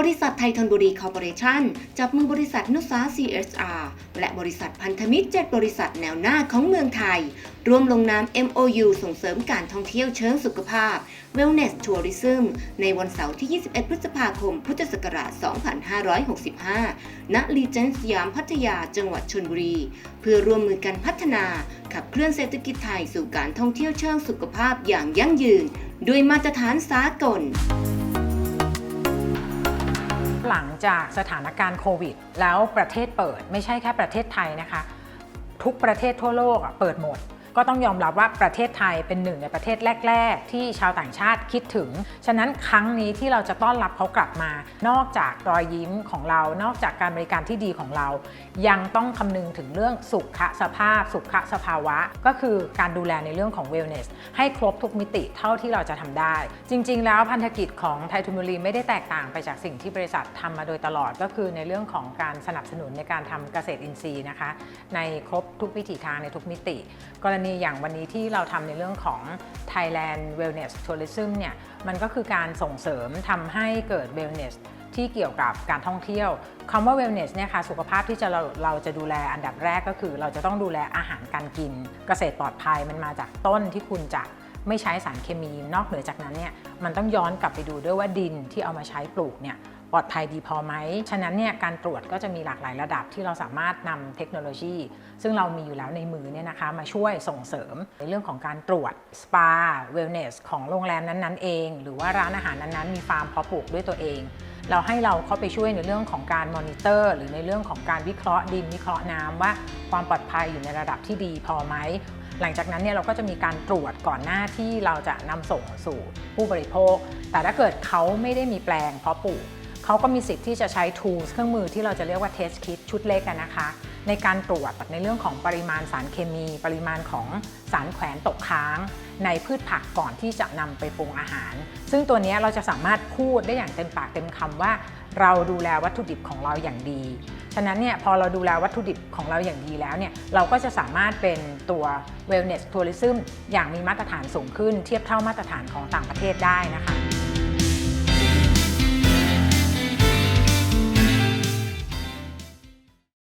บริษัทไทยธนบุรีคอร์ปอเรชั่นจับมือบริษัทนุสา CSR และบริษัทพันธมิตร 7 บริษัทแนวหน้าของเมืองไทย ร่วมลงนาม MOU ส่งเสริมการท่องเที่ยวเชิงสุขภาพ Wellness Tourism ในวันเสาร์ที่ 21 พฤษภาคม พุทธศักราช 2565ณรีเจนสยามพัทยาจังหวัดชลบุรี เพื่อร่วมมือกันพัฒนา ขับเคลื่อนเศรษฐกิจไทยสู่การท่องเที่ยวเชิงสุขภาพอย่างยั่งยืน ด้วยมาตรฐานสากล หลังจากสถานการณ์โควิด แล้วประเทศเปิดไม่ใช่แค่ประเทศไทยนะคะ ทุกประเทศทั่วโลกเปิดหมด ก็ต้องยอมรับว่าประเทศไทยเป็นหนึ่งในประเทศแรก ๆ ที่ชาวต่างชาติคิดถึง ฉะนั้นครั้งนี้ที่เราจะต้อนรับเขากลับมา นอกจากรอยยิ้มของเรา นอกจากการบริการที่ดีของเรา ยังต้องคำนึงถึงเรื่องสุขสภาพ สุขสภาวะ ก็คือการดูแลในเรื่องของ wellness ให้ครบทุกมิติเท่าที่เราจะทำได้ จริง ๆ แล้วพันธกิจของไทยทุนบุรีไม่ได้แตกต่างไปจากสิ่งที่บริษัททำมาโดยตลอดก็คือในเรื่องของการสนับสนุนในการทำเกษตรอินทรีย์นะคะในครบทุกวิถีทางในทุกมิติกรณีอย่างวันนี้ที่เราทำในเรื่องของ Thailand Wellness Tourism เนี่ยมันก็คือการส่งเสริมทำให้เกิด wellness ที่เกี่ยวกับการท่องเที่ยวคำว่า wellness เนี่ยค่ะสุขภาพที่จะเราเราจะดูแลอันดับแรกก็คือ เราจะต้องดูแลอาหารการกิน เกษตรปลอดภัยมันมาจากต้นที่คุณจะไม่ใช้สารเคมี นอกเหนือจากนั้นเนี่ยมันต้องย้อนกลับไปดูด้วยว่าดินที่เอามาใช้ปลูกเนี่ย ปลอดภัยดีพอไหม ฉะนั้นเนี่ยการตรวจก็จะมีหลากหลายระดับที่เราสามารถนำเทคโนโลยี ซึ่งเรามีอยู่แล้วในมือเนี่ยนะคะมาช่วยส่งเสริมในเรื่องของการตรวจสปาเวลเนสของโรงแรมนั้นๆเอง หรือว่าร้านอาหารนั้นๆมีฟาร์มเพาะปลูกด้วยตัวเอง เราให้เราเข้าไปช่วยในเรื่องของการมอนิเตอร์ หรือในเรื่องของการวิเคราะห์ดินวิเคราะห์น้ำว่าความปลอดภัยอยู่ในระดับที่ดีพอไหมหลังจากนั้นเนี่ยเราก็จะมีการตรวจก่อนหน้าที่เราจะนำส่งสู่ผู้บริโภค แต่ถ้าเกิดเขาไม่ได้มีแปลงเพาะปลูก เขาก็มีสิทธิ์ที่จะใช้ tools เครื่องมือที่เราจะเรียกว่า test kit ชุดเล็กกันนะคะ ในการตรวจในเรื่องของปริมาณสารเคมี ปริมาณของสารแขวนตกค้าง ในพืชผักก่อนที่จะนำไปปรุงอาหาร ซึ่งตัวนี้เราจะสามารถพูดได้อย่างเต็มปากเต็มคำว่า เราดูแลวัตถุดิบของเราอย่างดี ฉะนั้นเนี่ยพอเราดูแลวัตถุดิบของเราอย่างดีแล้วเนี่ยเราก็จะสามารถเป็นตัว wellness tourism อย่างมีมาตรฐานสูงขึ้น เทียบเท่ามาตรฐานของต่างประเทศได้นะคะ